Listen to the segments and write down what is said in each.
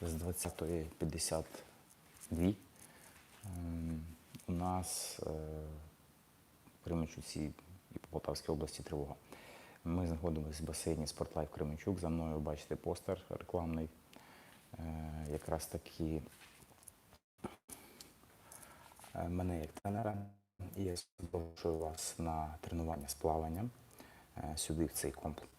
з 20.52 ем, у нас е, Кременчуці і по Полтавській області тривога. Ми знаходимося в басейні Спортлайф Кременчук. За мною бачите постер рекламний. Е, Якраз таки е, мене як тренера. І я запрошую вас на тренування з плаванням сюди, в цей комплекс.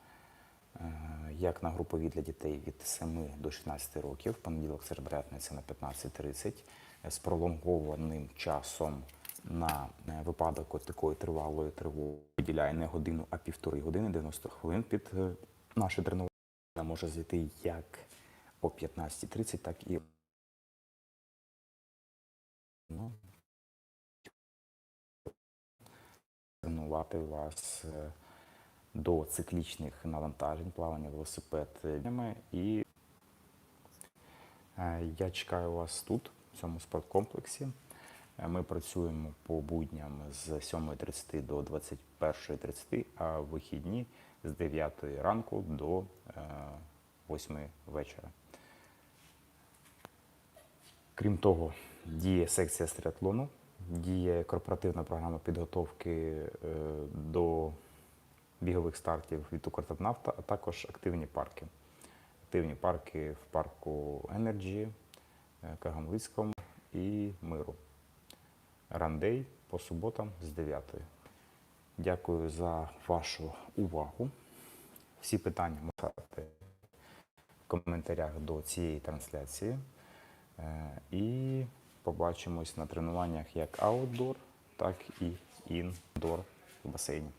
Як на групові для дітей від 7 до 16 років, понеділок, середа, на 15.30 е, з пролонгованим часом на е, випадок такої тривалої тривоги виділяє не годину, а півтори години, 90 хвилин під е, наше тренування. Може зайти як о 15.30, так і ну, тренувати вас до циклічних навантажень, плавання, велосипед е. І е, я чекаю вас тут, в цьому спорткомплексі. Е, Ми працюємо по будням з 7.30 до 21.30, а в вихідні з 9 ранку до е, 8 вечора. Крім того, діє секція з триатлону, діє корпоративна програма підготовки е, до бігових стартів від Укртатнафта, а також активні парки. Активні парки в парку Energy, е, Кагановицькому і Миру. Рандей по суботам з 9. Дякую за вашу увагу. Всі питання можете в коментарях до цієї трансляції. Е, І побачимось на тренуваннях як аутдор, так і індор в басейні.